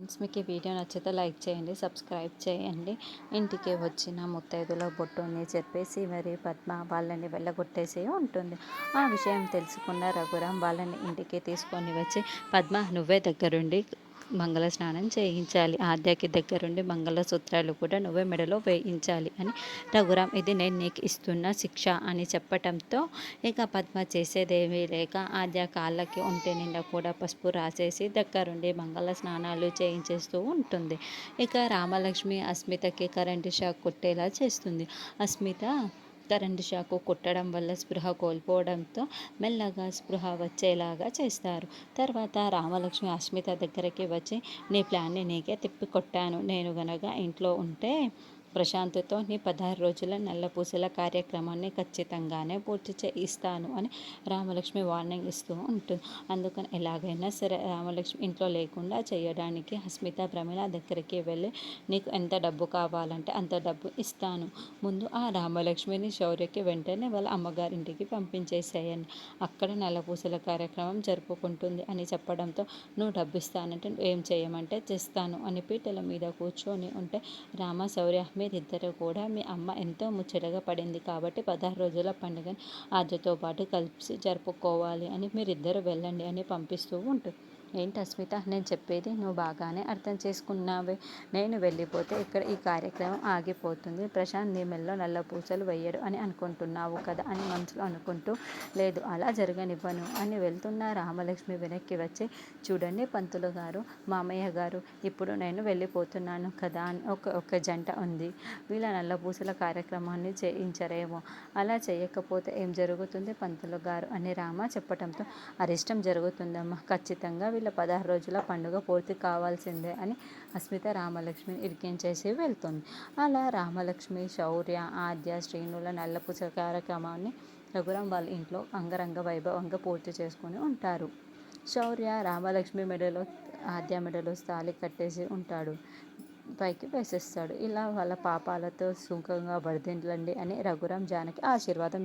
Friends మీకు ఈ video నచ్చితే లైక్ చేయండి సబ్స్క్రైబ్ చేయండి. ఇంటికి వచ్చిన ముత్తైదుల బొట్టుని చెప్పేసి మరి పద్మ వాళ్ళని వెళ్ళగొట్టేసి ఉంటుంది. ఆ విషయం తెలుసుకున్న రఘురాం వాళ్ళని ఇంటికి తీసుకొని వచ్చి పద్మ నువ్వే దగ్గరుండి మంగళ స్నానం చేయించాలి. ఆద్యకి దగ్గరుండి మంగళసూత్రాలు కూడా నువ్వే మెడలో వేయించాలి అని రఘురామ్ ఇది నేను నీకు ఇస్తున్న శిక్ష అని చెప్పటంతో ఇక పద్మ చేసేదేమీ లేక ఆద్య కాళ్ళకి ఒంటి నిండా కూడా పసుపు రాసేసి దగ్గరుండి మంగళ స్నానాలు చేయించేస్తూ ఉంటుంది. ఇక రామలక్ష్మి అస్మితకి కరెంటు షాక్ కొట్టేలా చేస్తుంది. అస్మిత కరెంటు షాకు కొట్టడం వల్ల స్పృహ కోల్పోవడంతో మెల్లగా స్పృహ వచ్చేలాగా చేస్తారు. తర్వాత రామలక్ష్మి అస్మిత దగ్గరికి వచ్చి నీ ప్లాన్ని నీకే తిప్పి కొట్టాను. నేను గనక ఇంట్లో ఉంటే ప్రశాంత్తో నీ పదహారు రోజుల నల్లపూసల కార్యక్రమాన్ని ఖచ్చితంగానే పూర్తి చేయిస్తాను అని రామలక్ష్మి వార్నింగ్ ఇస్తూ ఉంటుంది. అందుకని ఎలాగైనా సరే రామలక్ష్మి ఇంట్లో లేకుండా చేయడానికి హస్మిత ప్రమిళ దగ్గరికి వెళ్ళి నీకు ఎంత డబ్బు కావాలంటే అంత డబ్బు ఇస్తాను. ముందు ఆ రామలక్ష్మిని శౌర్యకి వెంటనే వాళ్ళ అమ్మగారింటికి పంపించేసేయండి. అక్కడ నల్లపూసల కార్యక్రమం జరుపుకుంటుంది అని చెప్పడంతో నువ్వు డబ్బు ఇస్తానంటే నువ్వు ఏం చేయమంటే చేస్తాను అని పీటల మీద కూర్చొని ఉంటే రామ శౌర్య మీరిద్దరూ కూడా మీ అమ్మ ఎంతో ముచ్చటగా పడింది కాబట్టి పదహారు రోజుల పండుగని ఆద్యతో పాటు కలిసి జరుపుకోవాలి అని మీరిద్దరు వెళ్ళండి అని పంపిస్తూ ఉంటుంది ఏంటి అస్మిత? నేను చెప్పేది నువ్వు బాగానే అర్థం చేసుకున్నావే. నేను వెళ్ళిపోతే ఇక్కడ ఈ కార్యక్రమం ఆగిపోతుంది. ప్రశాంత్ నీ మెల్లో నల్ల పూసలు వేయడు అని అనుకుంటున్నావు కదా అని మనసులో అనుకుంటూ లేదు అలా జరగనివ్వను అని వెళ్తున్న రామలక్ష్మి వెనక్కి వచ్చి చూడండి పంతులు గారు మామయ్య గారు ఇప్పుడు నేను వెళ్ళిపోతున్నాను కదా అని ఒక ఒక జంట ఉంది. వీళ్ళ నల్ల పూసల కార్యక్రమాన్ని చేయించరేమో. అలా చేయకపోతే ఏం జరుగుతుంది పంతులు గారు అని రామ చెప్పడంతో అరిష్టం జరుగుతుందమ్మా ఖచ్చితంగా వీళ్ళ పదహారు రోజుల పండుగ పూర్తి కావాల్సిందే అని అస్మిత రామలక్ష్మిని ఇరికించేసి వెళ్తుంది. అలా రామలక్ష్మి శౌర్య ఆద్య శ్రీనుల నల్లపూస కార్యక్రమాన్ని రఘురాం వాళ్ళ ఇంట్లో అంగరంగ వైభవంగా పూర్తి చేసుకొని ఉంటారు. శౌర్య రామలక్ష్మి మెడలో ఆద్య మెడలో తాళి కట్టేసి ఉంటాడు. పైకి వేసేస్తాడు. ఇలా వాళ్ళ పాపాలతో సుఖంగా వర్ధిల్లండి అని రఘురాం జానకి ఆశీర్వాదం